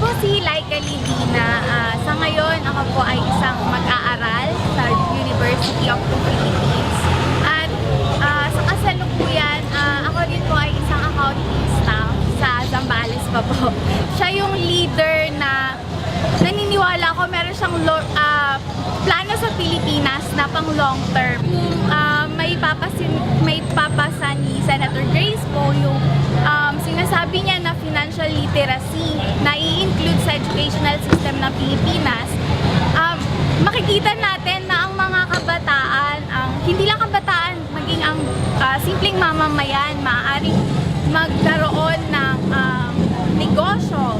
po si Laika Lidina. Ah, sa ngayon, ako po ay isang mag-aaral sa University of the Philippines. At ah, sa kasalukuyan, ah, ako din po ay isang accounting staff sa Zambales pa po. Siya yung leader na naniniwala ko meron siyang ah, plano sa Pilipinas na pang long term. Kung ah, may papasin may papasa ni Senator Grace po yung um, sinasabi niya na financial literacy Pilipinas, um, makikita natin na ang mga kabataan, ang hindi lang kabataan, maging ang ah, simpleng mamamayan, maaaring magkaroon ng um, negosyo